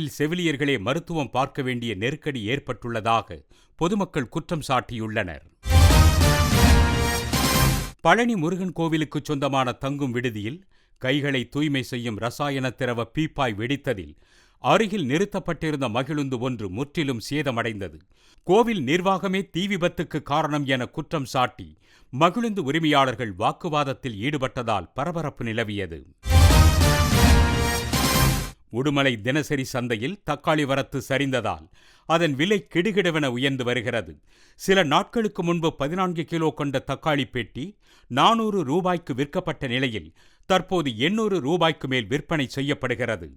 செவிலியர்களே மருத்துவம் பார்க்க வேண்டிய நெருக்கடி ஏற்பட்டுள்ளதாக பொதுமக்கள் குற்றம் சாட்டியுள்ளனர். பழனி முருகன் கோவிலுக்கு சொந்தமான தங்கும் விடுதியில் கைகளை தூய்மை செய்யும் ரசாயன திரவ பீப்பாய் வெடித்ததில் அருகில் நிறுத்தப்பட்டிருந்த மகிழுந்து ஒன்று முற்றிலும் சேதமடைந்தது. கோவில் நிர்வாகமே தீ விபத்துக்கு காரணம் என குற்றம் சாட்டி மகிழுந்து உரிமையாளர்கள் வாக்குவாதத்தில் ஈடுபட்டதால் பரபரப்பு நிலவியது. உடுமலை தினசரி சந்தையில் தக்காளி வரத்து சரிந்ததால் அதன் விலை கிடுகிடுவென உயர்ந்து வருகிறது. சில நாட்களுக்கு முன்பு பதினான்கு கிலோ கொண்ட தக்காளி பெட்டி நானூறு ரூபாய்க்கு விற்கப்பட்ட நிலையில் தற்போது எண்ணூறு ரூபாய்க்கு மேல் விற்பனை செய்யப்படுகிறது.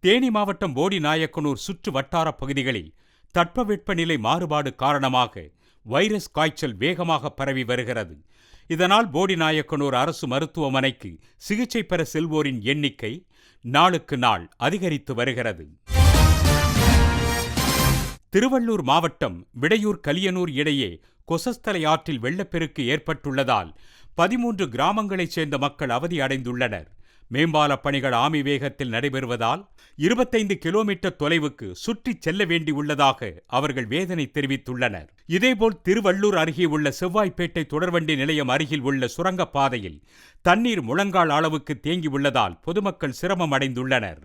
தேனி மாவட்டம் போடி நாயக்கனூர் சுற்று வட்டார பகுதிகளில் தட்பவெப்பநிலை மாறுபாடு காரணமாக வைரஸ் காய்ச்சல் வேகமாக பரவி வருகிறது. இதனால் போடிநாயக்கனூர் அரசு மருத்துவமனைக்கு சிகிச்சை பெற செல்வோரின் எண்ணிக்கை நாளுக்கு நாள் அதிகரித்து வருகிறது. திருவள்ளூர் மாவட்டம் விடையூர் கலியனூர் இடையே கொசஸ்தலை ஆற்றில் வெள்ளப்பெருக்கு ஏற்பட்டுள்ளதால் பதிமூன்று கிராமங்களைச் சேர்ந்த மக்கள் அவதி அடைந்துள்ளனர். மேம்பாலப் பணிகள் ஆமி வேகத்தில் நடைபெறுவதால் இருபத்தைந்து கிலோமீட்டர் தொலைவுக்கு சுற்றிச் செல்ல வேண்டியுள்ளதாக அவர்கள் வேதனை தெரிவித்துள்ளனர். இதேபோல் திருவள்ளூர் அருகே உள்ள செவ்வாய்ப்பேட்டை தொடர்வண்டி நிலையம் அருகில் உள்ள சுரங்கப் பாதையில் தண்ணீர் முழங்கால் அளவுக்கு தேங்கியுள்ளதால் பொதுமக்கள் சிரமம் அடைந்துள்ளனர்.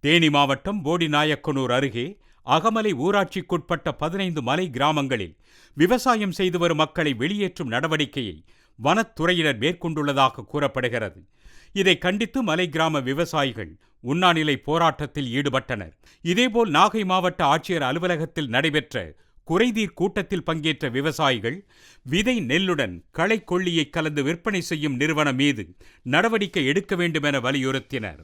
தேனி மாவட்டம் போடிநாயக்கனூர் அருகே அகமலை ஊராட்சிக்குட்பட்ட பதினைந்து மலை கிராமங்களில் விவசாயம் செய்து வரும் மக்களை வெளியேற்றும் நடவடிக்கையை வனத்துறையினர் மேற்கொண்டுள்ளதாக கூறப்படுகிறது. இதை கண்டித்து மலை கிராம விவசாயிகள் உண்ணாநிலை போராட்டத்தில் ஈடுபட்டனர். இதேபோல் நாகை மாவட்ட ஆட்சியர் அலுவலகத்தில் நடைபெற்ற குறைதீர் கூட்டத்தில் பங்கேற்ற விவசாயிகள் விதை நெல்லுடன் களை கொள்ளியை கலந்து விற்பனை செய்யும் நிறுவனம் மீது நடவடிக்கை எடுக்க வேண்டும் என வலியுறுத்தினர்.